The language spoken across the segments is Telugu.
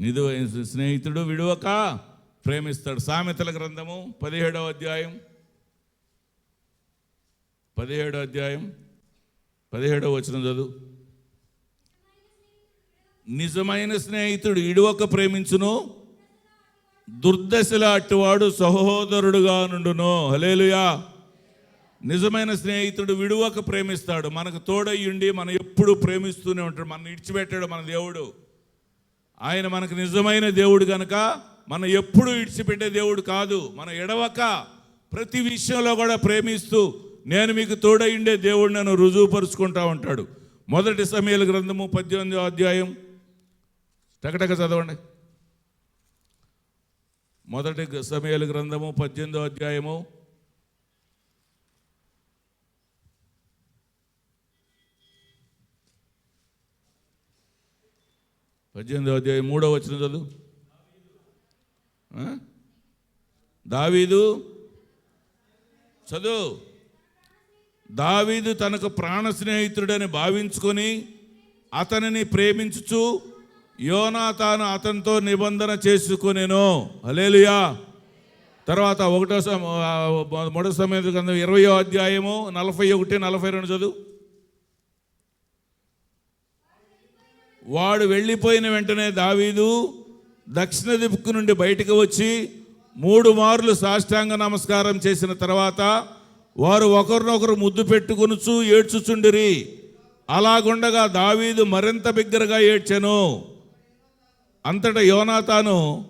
నిధు స్నేహితుడు విడువక ప్రేమిస్తాడు. సామెతల గ్రంథము పదిహేడవ అధ్యాయం. పదిహేడవ అధ్యాయం. పదిహేడవ వచనం చదువు. నిజమైన స్నేహితుడు ఇడువక ప్రేమించును. దుర్దశల అట్టువాడు సహోదరుడుగా నుండును. హలేలుయా నిజమైన స్నేహితుడు విడువక ప్రేమిస్తాడు. మనకు తోడయ్యుండి మనం ఎప్పుడు ప్రేమిస్తూనే ఉంటాడు. మనం ఇడిచిపెట్టాడు మన దేవుడు. ఆయన మనకు నిజమైన దేవుడు కనుక మనం ఎప్పుడు ఇడిచిపెట్టే దేవుడు కాదు మన ఎడవక ప్రతి విషయంలో కూడా ప్రేమిస్తూ నేను మీకు తోడయిండే దేవుడు నన్ను రుజువుపరుచుకుంటా ఉంటాడు. మొదటి సమయాల గ్రంథము పద్దెనిమిదో అధ్యాయం. టకటక చదవండి. మొదటి సమయాల గ్రంథము పద్దెనిమిదో అధ్యాయము. పద్దెనిమిదో అధ్యాయం మూడో వచ్చిన చదువు. దావీదు చదువు. దావీదు తనకు ప్రాణ స్నేహితుడని భావించుకొని అతనిని ప్రేమించుచు యోనా తాను అతనితో నిబంధన చేసుకునేను. అలేలుయా తర్వాత ఒకటో సమ మొదటి సమయం ఇరవయో అధ్యాయము నలభై ఒకటి నలభై రెండు చదువు. వాడు వెళ్ళిపోయిన వెంటనే దావీదు దక్షిణ దిక్కు నుండి బయటకు వచ్చి మూడు మార్లు సాష్టాంగ నమస్కారం చేసిన తర్వాత వారు ఒకరినొకరు ముద్దు పెట్టుకునుచు ఏడ్చుచుండిరి. అలాగుండగా దావీదు మరింత బిగ్గరగా ఏడ్చాను. అంతటా యోనాతాను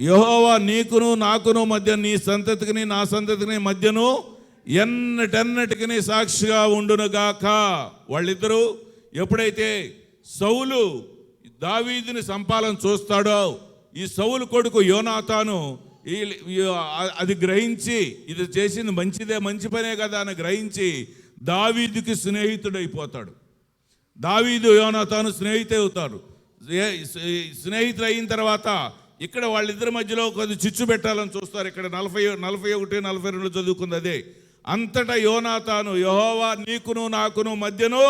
యహోవా నీకును నాకును మధ్య నీ సంతతికిని నా సంతతికి మధ్యను ఎన్నటెన్నటికి సాక్షిగా ఉండునుగాక. వాళ్ళిద్దరూ ఎప్పుడైతే సౌలు దావీదుని సంపాలను చూస్తాడో ఈ సౌలు కొడుకు యోనాతాను అది గ్రహించి ఇది చేసింది మంచిదే మంచి పనే కదా అని గ్రహించి దావీదుకి స్నేహితుడైపోతాడు. దావీదు యోనాతాను స్నేహితే అవుతారు స్నేహితులు అయిన తర్వాత ఇక్కడ వాళ్ళిద్దరి మధ్యలో కొద్ది చిచ్చు పెట్టాలని చూస్తారు. ఇక్కడ నలభై నలభై ఒకటి నలభై రెండు చదువుకుంది అదే. అంతటా యోనాతాను యహోవా నీకును నాకును మధ్యను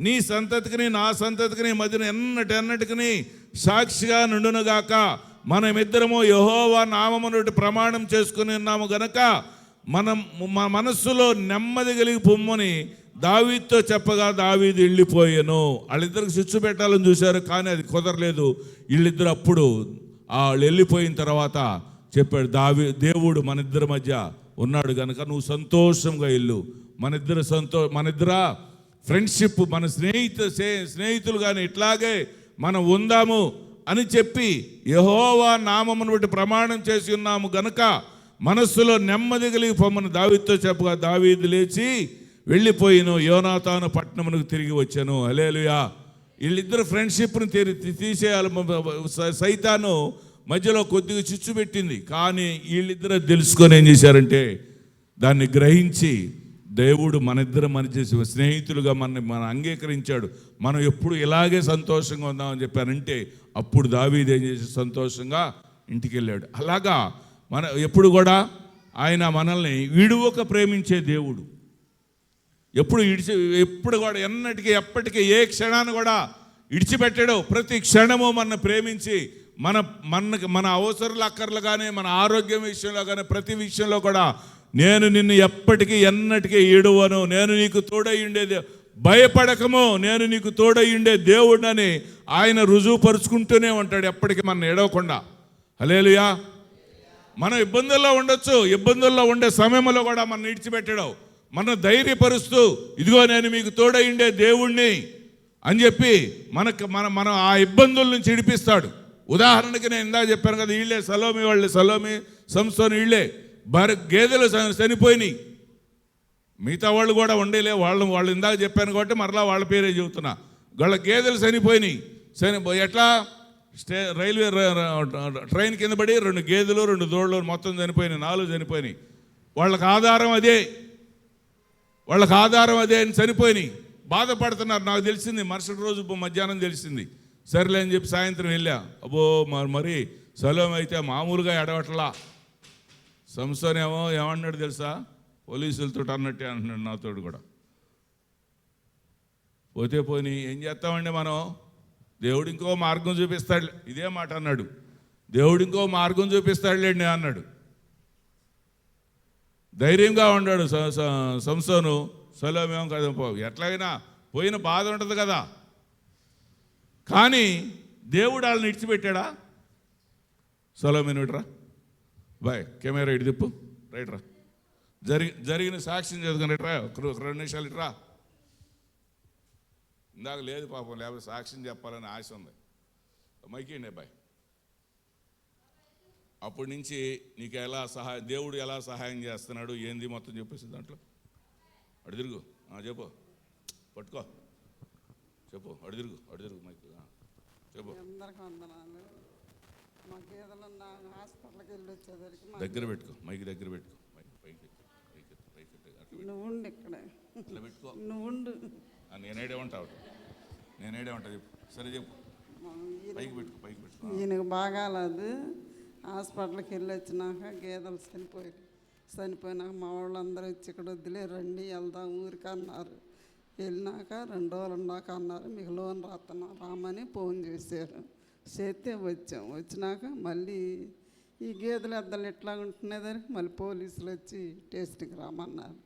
నీ సంతతికి నా సంతతికి మధ్యన ఎన్నటెన్నటికి సాక్షిగా నుండునుగాక మనమిద్దరము యహోవా నామమును ప్రమాణం చేసుకుని ఉన్నాము గనక మనం మన మనస్సులో నెమ్మది కలిగి పొమ్మని దావీతో చెప్పగా దావీది వెళ్ళిపోయాను. వాళ్ళిద్దరికి చిచ్చు పెట్టాలని చూశారు కానీ అది కుదరలేదు. వీళ్ళిద్దరు అప్పుడు వాళ్ళు వెళ్ళిపోయిన తర్వాత చెప్పాడు దావి దేవుడు మన ఇద్దరి మధ్య ఉన్నాడు కనుక నువ్వు సంతోషంగా ఇల్లు మన ఇద్దరు సంతో మన ఇద్దరా ఫ్రెండ్షిప్ మన స్నేహితు స్నేహితులు కానీ ఇట్లాగే మనం ఉందాము అని చెప్పి యహోవా నామమును బట్టి ప్రమాణం చేసి ఉన్నాము గనక మనస్సులో నెమ్మది కలిగి పొమ్మని. చెప్పగా దావీదు లేచి వెళ్ళిపోయిన. యోనాతాను పట్టణమునకు తిరిగి వచ్చాను. హలేలుయా వీళ్ళిద్దరు ఫ్రెండ్షిప్ను తీరి తీసేయాలి. స- సైతాను మధ్యలో కొద్దిగా చిచ్చు పెట్టింది. కానీ వీళ్ళిద్దరూ తెలుసుకొని ఏం చేశారంటే దాన్ని గ్రహించి దేవుడు మన ఇద్దరు మన చేసి స్నేహితులుగా మన మన అంగీకరించాడు. మనం ఎప్పుడు ఇలాగే సంతోషంగా ఉందామని చెప్పానంటే అప్పుడు దావీది ఏం చేసి సంతోషంగా ఇంటికి వెళ్ళాడు అలాగా మన ఎప్పుడు కూడా ఆయన మనల్ని విడువక ప్రేమించే దేవుడు. ఎప్పుడు ఇడిచి ఎప్పుడు కూడా ఎన్నటికీ ఎప్పటికీ ఏ క్షణాన్ని కూడా ఇడిచిపెట్టాడో. ప్రతి క్షణము మన ప్రేమించి మన మనకి మన అవసరాలు అక్కర్లు కానీ మన ఆరోగ్యం విషయంలో కానీ ప్రతి విషయంలో కూడా నేను నిన్ను ఎప్పటికీ ఎన్నటికీ ఈడువను నేను నీకు తోడై ఉండేది భయపడకము. నేను నీకు తోడై ఉండే దేవుడని ఆయన రుజువుపరుచుకుంటూనే ఉంటాడు ఎప్పటికీ మన ఏడవకుండా. అలేలుయా మనం ఇబ్బందుల్లో ఉండొచ్చు. ఇబ్బందుల్లో ఉండే సమయంలో కూడా మనం ఇడిచిపెట్టడం. మన ధైర్యపరుస్తూ ఇదిగో నేను మీకు తోడయిండే దేవుణ్ణి అని చెప్పి మనకు మన మనం ఆ ఇబ్బందుల నుంచి ఇడిపిస్తాడు. ఉదాహరణకి నేను ఇందాక చెప్పాను కదా వీళ్ళే సలోమి వాళ్ళే సలోమి సంస్థను వీళ్ళే. బర గేదెలు చనిపోయినాయి. మిగతా వాళ్ళు కూడా ఉండేలే వాళ్ళు వాళ్ళు ఇందాక చెప్పాను కాబట్టి మరలా వాళ్ళ పేరే చెబుతున్నా. వాళ్ళ గేదెలు చనిపోయినాయి. చనిపోయి ఎట్లా? స్టే రైల్వే ట్రైన్ కింద పడి రెండు గేదెలు రెండు దోళ్ళు మొత్తం చనిపోయినాయి నాలుగు చనిపోయినాయి. వాళ్ళకి ఆధారం అదే. వాళ్ళకి ఆధారం అదే అని చనిపోయినాయి. బాధపడుతున్నారు. నాకు తెలిసింది. మరుసటి రోజు మధ్యాహ్నం తెలిసింది. సరేలే అని చెప్పి సాయంత్రం వెళ్ళా. అబ్బో మరి మరి సలోం అయితే మామూలుగా ఎడవట్లా. సంసోన్ ఏమో ఏమన్నాడు తెలుసా? పోలీసులతో అన్నట్టే అంటున్నాడు నాతోడు కూడా. పోతే పోని ఏం చేస్తామండి మనం? దేవుడు ఇంకో మార్గం చూపిస్తాడు. ఇదే మాట అన్నాడు. దేవుడు ఇంకో మార్గం చూపిస్తాడులేండి అన్నాడు. ధైర్యంగా ఉన్నాడు సంసోను. సలోమేమో కదా ఎట్లాగైనా పోయిన బాధ ఉంటుంది కదా. కానీ దేవుడు వాళ్ళని ఇడిచిపెట్టాడా? సలోమేను ఇట్రా బాయ్ కెమెరా ఇటు తిప్పు. రైట్ రా. జరిగి జరిగిన సాక్ష్యం చదువుకుని రా. ఒక రెండు నిమిషాలు ఇట్రా ఇందాక లేదు పాపం లేకపోతే సాక్ష్యం చెప్పాలని ఆశ ఉంది. మైకేండి బాయ్. అప్పటి నుంచి నీకు ఎలా సహాయం దేవుడు ఎలా సహాయం చేస్తున్నాడు ఏంది మొత్తం చెప్పేసి దాంట్లో. అడు తిరుగు. ఆ, చెప్పు. పట్టుకో. చెప్పు. అడు తిరుగు అడు తిరుగు మైక్. చెప్పు. అందరికి వందనాలు మా గేదెలు నా హాస్పిటల్కి వెళ్ళి వచ్చేసరికి దగ్గర పెట్టుకో మైక్ దగ్గర పెట్టుకో. మైక్ పైకి పైకి పైకి. అట్లా పెట్టు. నువ్వు ఉండు ఇక్కడే. అట్లా పెట్టుకో. నువ్వు ఉండు. నేనేడే ఉంటావు నేనేడే ఉంటా చెప్పు. సరే చెప్పు. పైకి పెట్టుకో పైకి పెట్టుకో. ఈయనకు బాగాలేదు హాస్పిటల్కి వెళ్ళి వచ్చినాక గేదెలు చనిపోయారు చనిపోయినాక మా వాళ్ళందరూ వచ్చి ఇక్కడ వదిలే రండి వెళ్దాం ఊరికి అన్నారు. వెళ్ళినాక రెండు రోజులు ఉన్నాక అన్నారు మీకు లోన్ రాస్తున్నా రామని ఫోన్ చేశారు. చేస్తే వచ్చాం. వచ్చినాక మళ్ళీ ఈ గేదెలు అద్దలు ఎట్లా ఉంటున్నదానికి మళ్ళీ పోలీసులు వచ్చి టేస్ట్కి రామన్నారు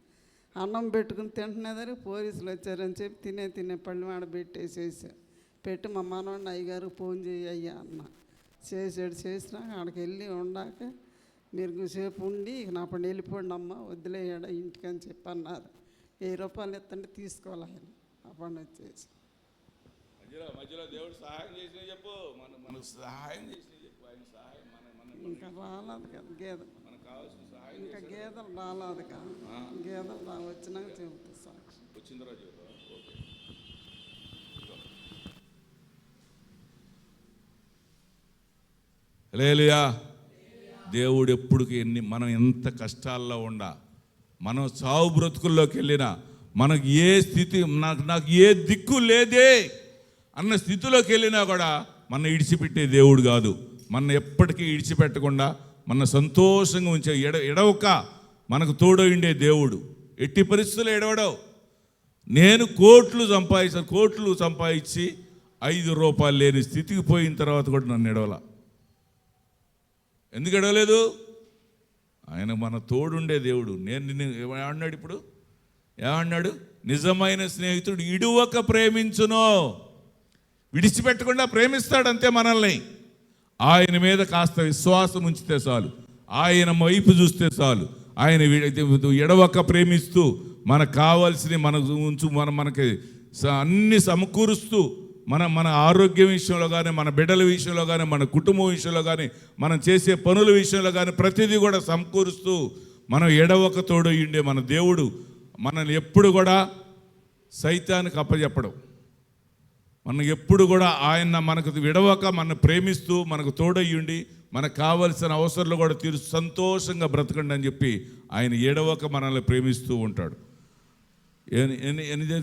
అన్నం పెట్టుకుని తింటున్నదానికి పోలీసులు వచ్చారని చెప్పి తినే తినే పళ్ళు మాడ పెట్టేసేసారు. పెట్టి మా మనవాడిని అయ్యగారు ఫోన్ చేయి అయ్యా అన్న. చేసాడు చేసినాక ఆడికి వెళ్ళి ఉండాక మీరు సేపు ఉండి ఇక నా పని వెళ్ళిపోండి అమ్మ వదిలేయడా ఇంటికి అని చెప్పి అన్నారు వెయ్యి రూపాయలు ఎత్తండి తీసుకోవాలి ఆయన. అప్పటి వచ్చేసి. మధ్యలో మధ్యలో దేవుడు సహాయం చేసిన చెప్పు. మన మనకు సహాయం చేసిన చెప్పు. ఆయన సహాయం మన మన ఇంకా రాలేదు కదా గేదె మనకు కావాల్సిన సహాయం ఇంకా గేదెలు రాలేదు కదా. గేదెలు రా వచ్చినాక చెబుతా సాక్షి. వచ్చిన తర్వాత చెబుతావా? ఓకే. హల్లెలూయా. దేవుడు ఎప్పుడుకి ఎన్ని మనం ఎంత కష్టాల్లో ఉండా మనం చావు బ్రతుకుల్లోకి వెళ్ళినా మనకు ఏ స్థితి నాకు నాకు ఏ దిక్కు లేదే. అన్న స్థితిలోకి వెళ్ళినా కూడా మన ఇడిచిపెట్టే దేవుడు కాదు. మన ఎప్పటికీ ఇడిచిపెట్టకుండా మన సంతోషంగా ఉంచే ఎడ ఎడవక మనకు తోడైండే దేవుడు. ఎట్టి పరిస్థితుల్లో ఎడవడవు. నేను కోట్లు సంపాదించాను కోట్లు సంపాదించి ఐదు రూపాయలు లేని స్థితికి పోయిన తర్వాత కూడా నన్ను ఎడవల. ఎందుకు ఎడవలేదు? ఆయన మన తోడుండే దేవుడు. నేను నిన్ను ఏమన్నాడు ఇప్పుడు? ఏమన్నాడు నిజమైన స్నేహితుడు ఇడువక ప్రేమించునో. విడిచిపెట్టకుండా ప్రేమిస్తాడు అంతే మనల్ని. ఆయన మీద కాస్త విశ్వాసం ఉంచితే చాలు. ఆయన వైపు చూస్తే చాలు. ఆయన వి- ఎడవక ప్రేమిస్తూ మనకు కావాల్సిన మనకు ఉంచు మన మనకి స- అన్ని సమకూరుస్తూ మన మన ఆరోగ్యం విషయంలో కానీ మన బిడ్డల విషయంలో కానీ మన కుటుంబం విషయంలో కానీ మనం చేసే పనుల విషయంలో కానీ ప్రతిదీ కూడా సమకూరుస్తూ మనం ఎడవక తోడు ఉండే మన దేవుడు మనల్ని ఎప్పుడు కూడా సైతానికి అప్పచెప్పడం మనం ఎప్పుడు కూడా ఆయన మనకు విడవక మన ప్రేమిస్తూ మనకు తోడయ్యుండి మనకు కావలసిన అవసరాలు కూడా తీరు సంతోషంగా బ్రతకండి అని చెప్పి ఆయన ఏడవక మనల్ని ప్రేమిస్తూ ఉంటాడు. ఎన్ని ఎన్ని